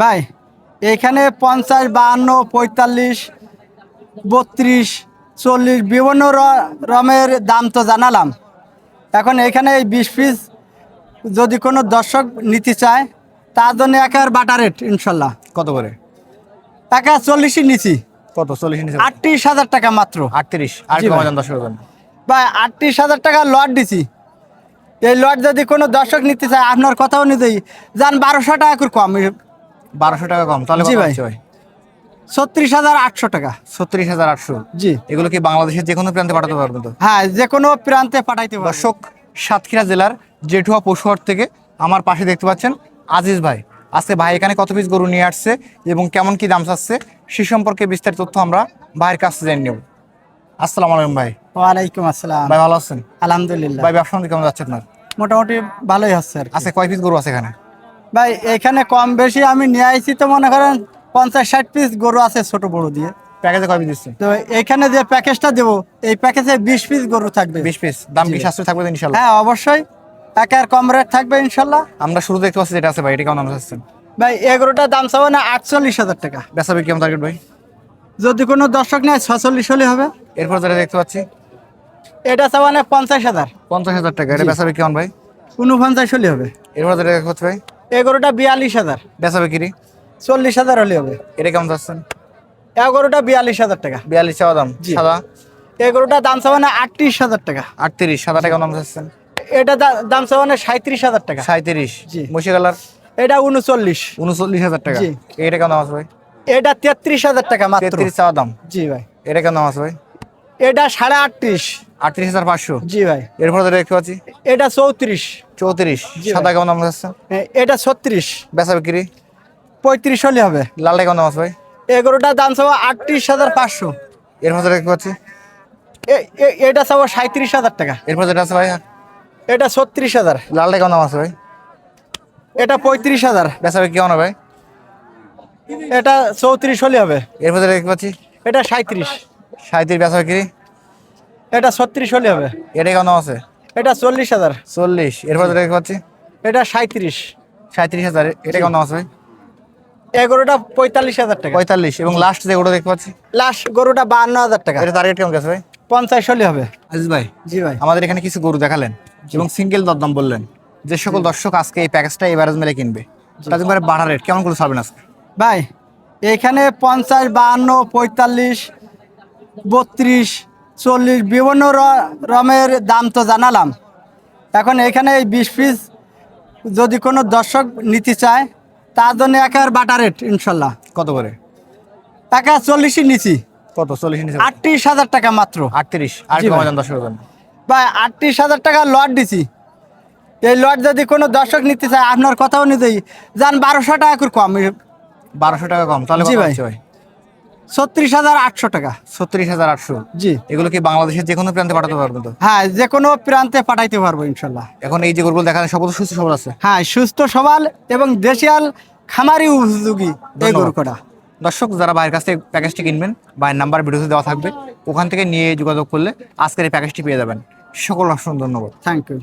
ভাই এখানে পঞ্চাশ বাহান্ন পঁয়তাল্লিশ বত্রিশ চল্লিশ বিভিন্ন রমের দাম তো জানালাম। এখন এখানে এই বিশ পিস যদি কোনো দর্শক নিতে চায় তার জন্য একের বাটার রেট ইনশাল্লাহ। কত করে? একা চল্লিশই নিছি। কত? চল্লিশ নিচে আটত্রিশ হাজার টাকা মাত্র। আটত্রিশ। ভাই। আটত্রিশ হাজার টাকা লট দিছি। এই লট যদি কোনো দর্শক নিতে চায় আপনার কথাও নিতেই যান বারোশো টাকা করে কম। বারোশো টাকা কম। তাহলে জি ভাই। ছত্রিশ হাজার আটশো টাকা। ছত্রিশ হাজার আটশো। জি। এগুলো কি বাংলাদেশের যে কোনো প্রান্তে পাঠাতে পারবেন তো? হ্যাঁ যে কোনো প্রান্তে পাঠাইতে পারব দর্শক সাতক্ষীরা জেলার জেঠুয়া পশুহাট থেকে আমার পাশে দেখতে পাচ্ছেন আজিজ ভাই। আজকে ভাই এখানে কত পিস গরু নিয়ে আসছে এবং কেমন কি দাম চাচ্ছে সে সম্পর্কে বিস্তারিত তথ্য আমরা ভাইয়ের কাছ থেকে জেনে নেব। আসসালামু আলাইকুম ভাই। ওয়ালাইকুম আসসালাম। ভাই ভালো আছেন? আলহামদুলিল্লাহ। ভাই ব্যবসা কেমন যাচ্ছে আপনার? মোটামুটি ভালোই হচ্ছে আর। আজকে কয় পিস গরু আছে এখানে? ভাই এখানে কম বেশি আমি নিয়ে আইছি তো মনে করেন পঞ্চাশ ষাট পিস গরু আছে ছোট বড় দিয়ে। প্যাকেজে কয় পিস দিচ্ছে? তো এখানে যে প্যাকেজটা দেবো এই প্যাকেজে বিশ পিস গরু থাকবে। বিশ পিস দাম কি সাশ্রয় থাকবে তো ইনশাল্লাহ হ্যাঁ অবশ্যই। একের কম রেট থাকবে ইনশাল্লাহ আমরা শুরু দেখতে পাচ্ছি যেটা আছে ভাই এটা কেমন দাম চাচ্ছেন? ভাই এগারোটার দাম চাবো না আটচল্লিশ হাজার টাকা। বেচা বিক্রি কেমন টার্গেট ভাই? যদি কোনো দর্শক নেয় ছচল্লিশ হলে হবে। এরপর যেটা দেখতে পাচ্ছি? এটা চাবো না পঞ্চাশ হাজার। পঞ্চাশ হাজার টাকা এটা। বেচা বিক্রি কেমন ভাই? উনপঞ্চাশ হলে হবে। এরপর যেটা দেখতে পাচ্ছি ভাই? এগারোটা বিয়াল্লিশ হাজার। বেচা বিক্রি? চল্লিশ হাজার হলে হবে। এটা কেমন চাচ্ছেন? এগারোটা বিয়াল্লিশ হাজার টাকা। বিয়াল্লিশ চাওয়া দাম সাদা? এগারোটা দাম চাবো আটত্রিশ হাজার টাকা। আটত্রিশ সাদা টাকা দাম চাচ্ছেন? এটা দাম চাবো না সাঁত্রিশ হাজার টাকা। সাঁত্রিশ জি। মুশি কালার? এটা উনচল্লিশ। উনচল্লিশ হাজার টাকা। জি। এটা কেমন দাম আছে ভাই? এটা তেত্রিশ হাজার টাকা মাত্র। তেত্রিশ চাওয়া দাম। জি ভাই। এটা কেমন দাম আছে ভাই? এটা সাড়ে আটত্রিশ। আটত্রিশ হাজার পাঁচশো। জি ভাই। এরপর যেটা দেখতে পাচ্ছি। এটা চৌত্রিশ। চৌত্রিশ। সাদা। কেমন দাম চাচ্ছেন এটা ছত্রিশ। বেচা বিক্রি? পঁয়ত্রিশ হলে হবে। লালটা কেমন দাম আছে ভাই? এগারোটা দাম চাবো আটত্রিশ হাজার পাঁচশো। এরপর যেটা দেখতে পাচ্ছি। এটা চাবো সাঁত্রিশ হাজার টাকা। এরপর যেটা আছে ভাই এটা ছত্রিশ হাজার। লালটা কেমন দাম আছে ভাই? এটা পঁয়ত্রিশ হাজার। বেচা বিক্রি কেমন হবে ভাই? এটা চৌত্রিশ হলে হবে। এরপর যেটা দেখতে পাচ্ছি। এটা সাঁত্রিশ। সাঁত্রিশ বেচা বিক্রি। এটা ছত্রিশ হলে হবে। এটা কেমন আছে? এটা চল্লিশ হাজার। চল্লিশ। এরপর যেটা দেখতে পাচ্ছি? এটা সাঁত্রিশ সাঁত্রিশ হাজার। এটা কেমন আছে? ভাই এগারোটা পঁয়তাল্লিশ হাজার টাকা। পঁয়তাল্লিশ। এবং লাস্ট যে ওটা দেখতে পাচ্ছি? লাস্ট গরুটা বাহান্ন হাজার টাকা। এটা টার্গেট কেমন গেছে ভাই? পঞ্চাশ হলে হবে। আজিজ ভাই। জি ভাই। আমাদের এখানে কিছু গরু দেখালেন এবং সিঙ্গেল দরদাম বললেন। যে সকল দর্শক আজকে এই প্যাকেজটা এভারেজ মেলে কিনবে। তাদের বাড়া রেট কেমন করে ছাড়বেন আজকে? ভাই এখানে পঞ্চাশ বাহান্ন পঁয়তাল্লিশ বত্রিশ চল্লিশ বিভিন্ন র- রমের দাম তো জানালাম। এখন এখানে এই বিশ পিস যদি কোনো দর্শক নিতে চায় তার জন্য একের বাটার রেট ইনশাল্লাহ। কত করে? একা চল্লিশই নিছি। কত? চল্লিশ নিচে আটত্রিশ হাজার টাকা মাত্র। আটত্রিশ। ভাই। আটত্রিশ হাজার টাকা লট দিছি। এই লট যদি কোনো দর্শক নিতে চায় আপনার কথাও নিতেই যান বারোশো টাকা করে কম। বারোশো টাকা কম তাহলে জি ভাই। ছত্রিশ হাজার আটশো টাকা। ছত্রিশ হাজার আটশো। জি। এগুলো কি বাংলাদেশের যে কোনো প্রান্তে পাঠাতে পারবেন তো? হ্যাঁ যে কোনো প্রান্তে পাঠাইতে পারব ইনশাল্লাহ। এখন এই যে গরুগুলো দেখালেন সব তো সুস্থ সবল আছে? হ্যাঁ সুস্থ সবাল এবং দেশিয়াল খামারি উপযোগী এই গরু কটা। দর্শক যারা ভাইয়ের কাছ থেকে প্যাকেজটি কিনবেন ভাইয়ের নাম্বার ভিডিওতে দেওয়া থাকবে ওখান থেকে নিয়ে যোগাযোগ করলে আজকের এই প্যাকেজটি পেয়ে যাবেন। সকল অসংখ্য ধন্যবাদ। Thank you